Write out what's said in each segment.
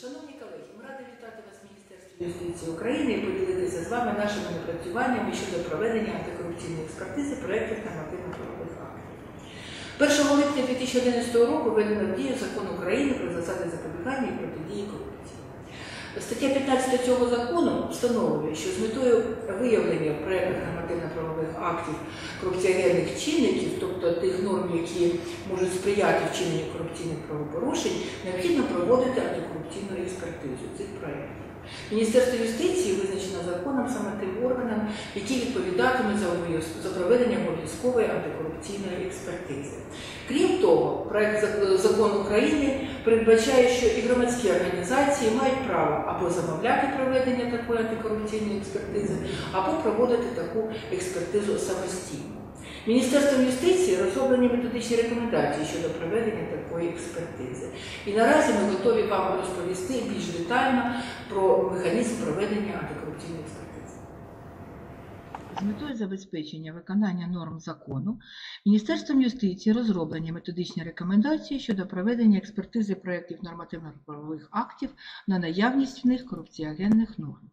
Шановні колеги, ми раді вітати вас в Міністерстві юстиції України і поділитися з вами нашими напрацюваннями щодо проведення антикорупційної експертизи проєктів нормативно-правових актів. 1 липня 2011 року введено в дію закон України про засади запобігання і протидії корупції. Стаття 15 цього закону встановлює, що з метою виявлення в проєктах нормативно-правових актів корупціогенних чинників, тобто тих норм, які можуть сприяти вчиненню корупційних правопорушень, необхідно проводити антикорупційну експертизу цих проєктів. Міністерство юстиції визначено законом саме тим органом, який відповідатиме за, проведення обов'язкової антикорупційної експертизи. Крім того, проект закону України передбачає, що і громадські організації мають право або замовляти проведення такої антикорупційної експертизи, або проводити таку експертизу самостійно. Міністерством юстиції розроблені методичні рекомендації щодо проведення такої експертизи. І наразі ми готові вам розповісти більш детально про механізм проведення антикорупційної експертизи. З метою забезпечення виконання норм закону Міністерством юстиції розроблені методичні рекомендації щодо проведення експертизи проєктів нормативно-правових актів на наявність в них корупціогенних норм.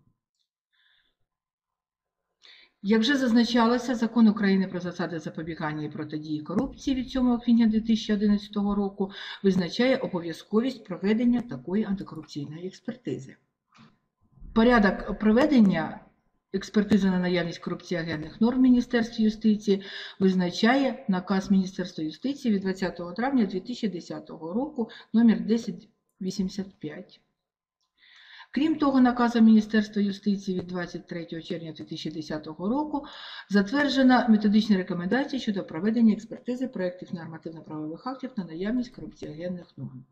Як вже зазначалося, Закон України про засади запобігання і протидії корупції від 7 квітня 2011 року визначає обов'язковість проведення такої антикорупційної експертизи. Порядок проведення експертизи на наявність корупціогенних норм в Міністерстві юстиції визначає наказ Міністерства юстиції від 20 травня 2010 року номер 1085. Крім того, наказом Міністерства юстиції від 23 червня 2010 року затверджена методичні рекомендації щодо проведення експертизи проєктів нормативно-правових актів на наявність корупціогенних норм.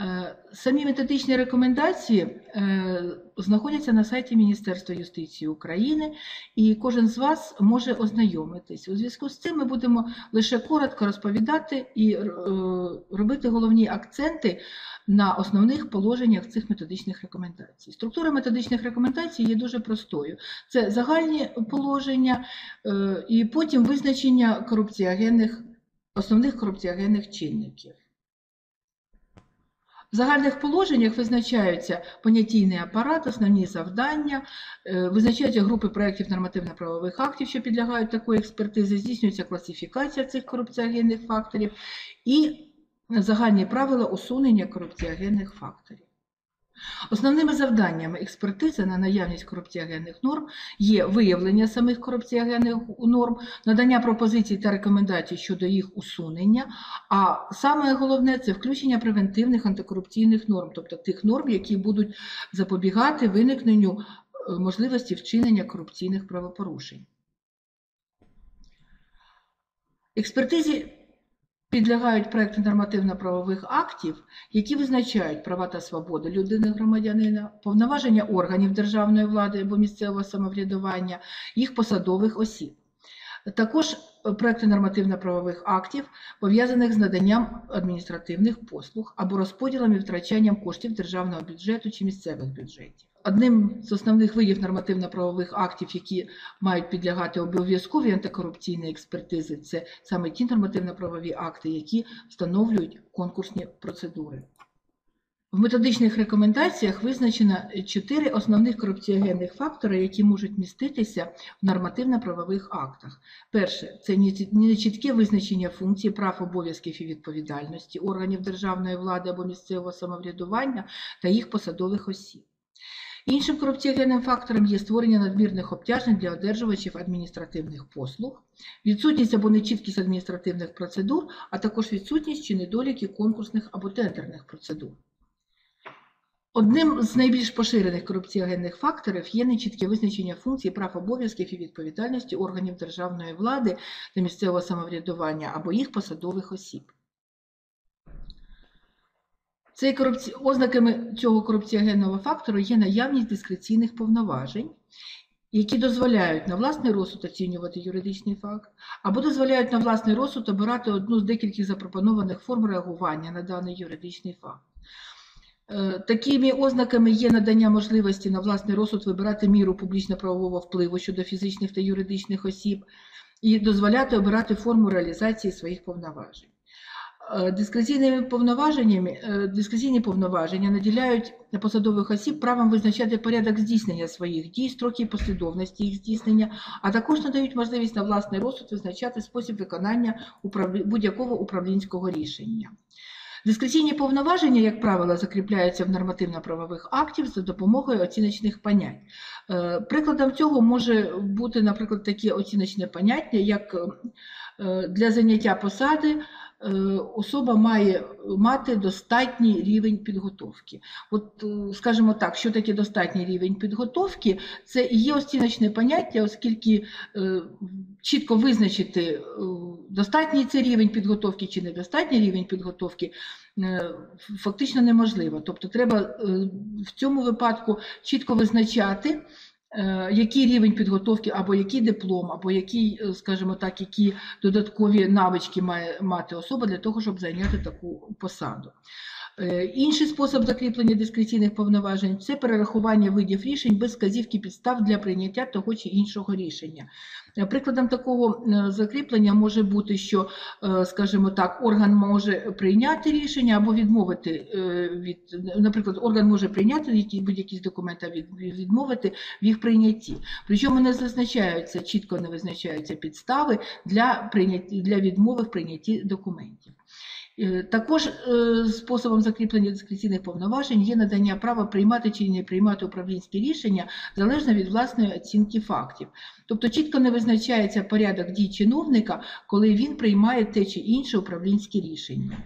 Е, Самі методичні рекомендації е, знаходяться на сайті Міністерства юстиції України, і кожен з вас може ознайомитись. У зв'язку з цим ми будемо лише коротко розповідати і е, робити головні акценти на основних положеннях цих методичних рекомендацій. Структура методичних рекомендацій є дуже простою. Це загальні положення і потім визначення корупціогенних, основних корупціогенних чинників. В загальних положеннях визначаються понятійний апарат, основні завдання, е, визначаються групи проєктів нормативно-правових актів, що підлягають такої експертизи, здійснюється класифікація цих корупціогенних факторів і загальні правила усунення корупціогенних факторів. Основними завданнями експертизи на наявність корупціогенних норм є виявлення самих корупціогенних норм, надання пропозицій та рекомендацій щодо їх усунення, а саме головне це включення превентивних антикорупційних норм, тобто тих норм, які будуть запобігати виникненню е, можливості вчинення корупційних правопорушень. Експертизі підлягають проекти нормативно-правових актів, які визначають права та свободи людини громадянина, повноваження органів державної влади або місцевого самоврядування, їх посадових осіб. Також проекти нормативно-правових актів, пов'язаних з наданням адміністративних послуг або розподілом і втрачанням коштів державного бюджету чи місцевих бюджетів. Одним з основних видів нормативно-правових актів, які мають підлягати обов'язковій антикорупційній експертизи, це саме ті нормативно-правові акти, які встановлюють конкурсні процедури. В методичних рекомендаціях визначено чотири основних корупціогенних фактори, які можуть міститися в нормативно-правових актах. Перше це нечітке визначення функцій, прав, обов'язків і відповідальності органів державної влади або місцевого самоврядування та їх посадових осіб. Іншим корупціогенним фактором є створення надмірних обтяжень для одержувачів адміністративних послуг, відсутність або нечіткість адміністративних процедур, а також відсутність чи недоліки конкурсних або тендерних процедур. Одним з найбільш поширених корупціогенних факторів є нечітке визначення функцій, прав, обов'язків і відповідальності органів державної влади та місцевого самоврядування або їх посадових осіб. Цей корупці... Ознаками цього корупціогенного фактору є наявність дискреційних повноважень, які дозволяють на власний розсуд оцінювати юридичний факт, або дозволяють на власний розсуд обирати одну з декількох запропонованих форм реагування на даний юридичний факт. Е, Такими ознаками є надання можливості на власний розсуд вибирати міру публічно-правового впливу щодо фізичних та юридичних осіб і дозволяти обирати форму реалізації своїх повноважень. Е, Дискреційними повноваженнями, е, дискреційні повноваження наділяють посадових осіб правом визначати порядок здійснення своїх дій, строки і послідовності їх здійснення, а також надають можливість на власний розсуд визначати спосіб виконання будь-якого управлінського рішення. Дискреційні повноваження, як правило, закріпляються в нормативно-правових актів за допомогою оціночних понять. Е, Прикладом цього може бути, наприклад, таке оціночне поняття, як е, для заняття посади особа має мати достатній рівень підготовки. От, е, скажімо так, що таке достатній рівень підготовки? Це і є оціночне поняття, оскільки е, чітко визначити, е, достатній це рівень підготовки чи недостатній рівень підготовки, е, фактично неможливо. Тобто треба е, в цьому випадку чітко визначати, е, який рівень підготовки, або який диплом, або які, е, скажімо так, які додаткові навички має мати особа для того, щоб зайняти таку посаду. Е, Інший спосіб закріплення дискреційних повноважень це перерахування видів рішень без вказівки підстав для прийняття того чи іншого рішення. Е, Прикладом такого е, закріплення може бути, що, скажімо так, орган може прийняти рішення або відмовити від, наприклад, орган може прийняти будь-якісь документи, а відмовити в їх прийнятті. Причому не зазначаються, чітко не визначаються підстави для прийняття для відмови в прийнятті документів. Е, Також е, способом закріплення дискреційних повноважень є надання права приймати чи не приймати управлінські рішення залежно від власної оцінки фактів. Тобто чітко не визначається порядок дій чиновника, коли він приймає те чи інше управлінське рішення.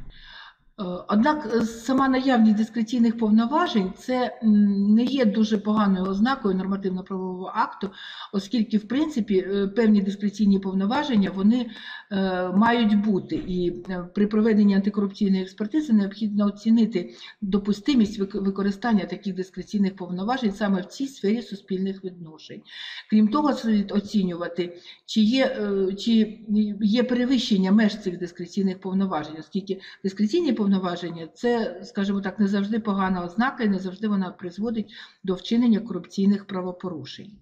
Е, Однак е, сама наявність дискреційних повноважень це не є дуже поганою ознакою нормативно-правового акту, оскільки, в принципі, е, певні дискреційні повноваження вони мають бути. І при проведенні антикорупційної експертизи необхідно оцінити допустимість використання таких дискреційних повноважень саме в цій сфері суспільних відношень. Крім того, слід оцінювати, чи є, чи є перевищення меж цих дискреційних повноважень, оскільки дискреційні повноваження це, скажімо так, не завжди погана ознака і не завжди вона призводить до вчинення корупційних правопорушень.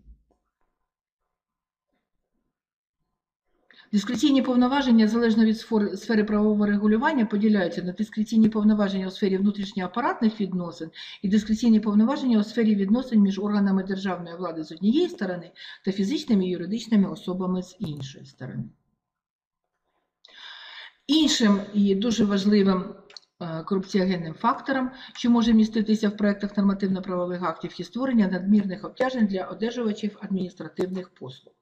Дискреційні повноваження залежно від сфери правового регулювання поділяються на дискреційні повноваження у сфері внутрішньоапаратних відносин і дискреційні повноваження у сфері відносин між органами державної влади з однієї сторони та фізичними і юридичними особами з іншої сторони. Іншим і дуже важливим корупціогенним фактором, що може міститися в проектах нормативно-правових актів, є створення надмірних обтяжень для одержувачів адміністративних послуг.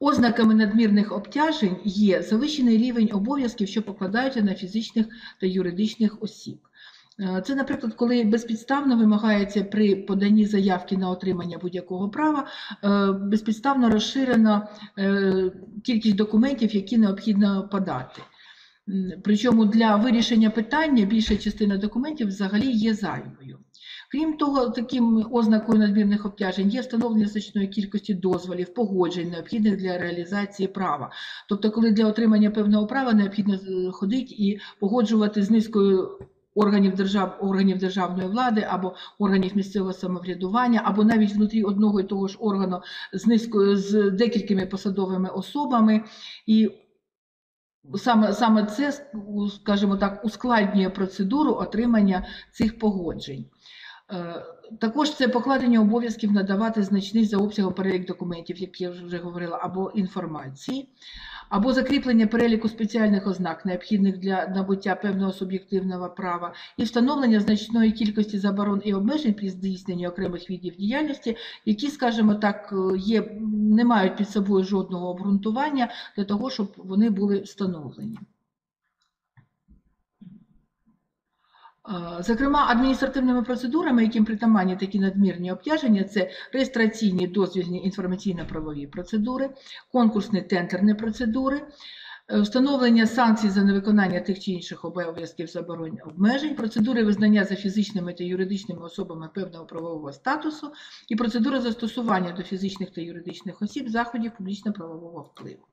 Ознаками надмірних обтяжень є завищений рівень обов'язків, що покладаються на фізичних та юридичних осіб. Е, Це, наприклад, коли безпідставно вимагається при поданні заявки на отримання будь-якого права, е, безпідставно розширена е, кількість документів, які необхідно подати. Причому для вирішення питання більша частина документів взагалі є зайвою. Крім того, таким ознакою надмірних обтяжень є встановлення значної кількості дозволів, погоджень, необхідних для реалізації права. Тобто, коли для отримання певного права необхідно е, ходити і погоджувати з низкою органів, держав, органів державної влади або органів місцевого самоврядування, або навіть внутрі одного і того ж органу з низкою з декількими посадовими особами. І Саме, саме це, скажімо так, ускладнює процедуру отримання цих погоджень. Е, Також це покладення обов'язків надавати значний за обсягом перелік документів, як я вже говорила, або інформації, або закріплення переліку спеціальних ознак, необхідних для набуття певного суб'єктивного права, і встановлення значної кількості заборон і обмежень при здійсненні окремих видів діяльності, які, скажімо так, е, є, не мають під собою жодного обґрунтування для того, щоб вони були встановлені. Зокрема, адміністративними процедурами, яким притаманні такі надмірні обтяження, це реєстраційні дозвільні інформаційно-правові процедури, конкурсні тендерні процедури, е, встановлення санкцій за невиконання тих чи інших обов'язків заборон обмежень, процедури визнання за фізичними та юридичними особами певного правового статусу і процедури застосування до фізичних та юридичних осіб заходів публічно-правового впливу.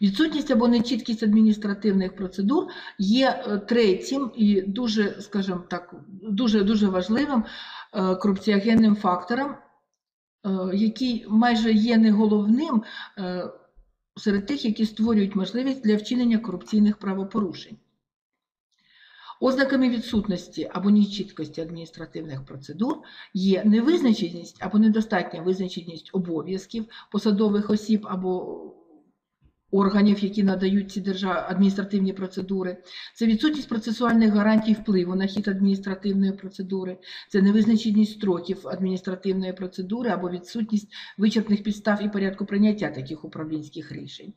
Відсутність або нечіткість адміністративних процедур є е, третім і дуже, скажімо так, дуже дуже важливим е, корупціогенним фактором, е, який майже є не головним, серед тих, які створюють можливість для вчинення корупційних правопорушень. Ознаками відсутності або нечіткості адміністративних процедур є невизначеність або недостатня визначеність обов'язків посадових осіб або органів, які надають ці держав... адміністративні процедури, це відсутність процесуальних гарантій впливу на хід адміністративної процедури, це невизначеність строків адміністративної процедури або відсутність вичерпних підстав і порядку прийняття таких управлінських рішень.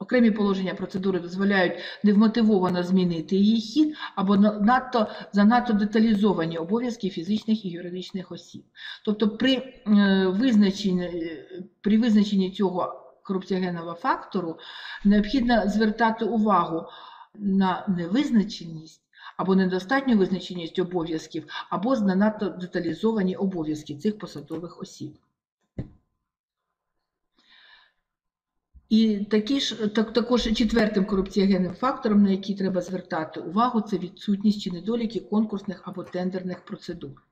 Окремі положення процедури дозволяють невмотивовано змінити її хід або надто занадто деталізовані обов'язки фізичних і юридичних осіб. Тобто при, е, визначенні, при визначенні цього корупціогенного фактору необхідно звертати увагу на невизначеність або недостатню визначеність обов'язків, або занадто деталізовані обов'язки цих посадових осіб. І такі ж, так, також четвертим корупціогенним фактором, на який треба звертати увагу, це відсутність чи недоліки конкурсних або тендерних процедур.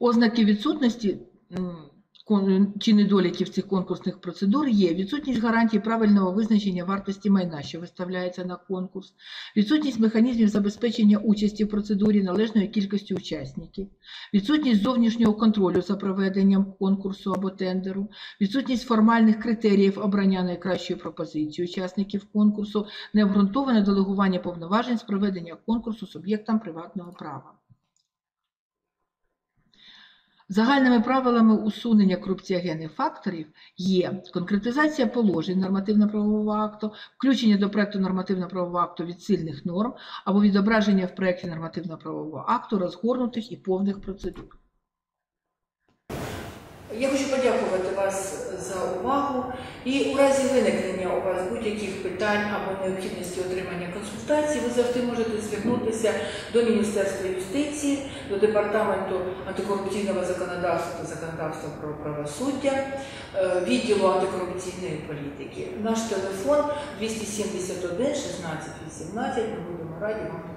Ознаки відсутності чи недоліків цих конкурсних процедур є. Відсутність гарантій правильного визначення вартості майна, що виставляється на конкурс, відсутність механізмів забезпечення участі в процедурі належної кількості учасників, відсутність зовнішнього контролю за проведенням конкурсу або тендеру, відсутність формальних критеріїв обрання найкращої пропозиції учасників конкурсу, необґрунтоване делегування повноважень з проведення конкурсу суб'єктам приватного права. Загальними правилами усунення корупціогенних факторів є конкретизація положень нормативно-правового акту, включення до проекту нормативно-правового акту відсильних норм або відображення в проекті нормативно-правового акту розгорнутих і повних процедур. Я хочу подякувати вас за увагу і у разі виникнення у вас будь-яких питань або необхідності отримання консультацій, ви завжди можете звернутися до Міністерства юстиції, до Департаменту антикорупційного законодавства законодавства про правосуддя, е, відділу антикорупційної політики. Наш телефон 271 16 18. Ми будемо раді вам.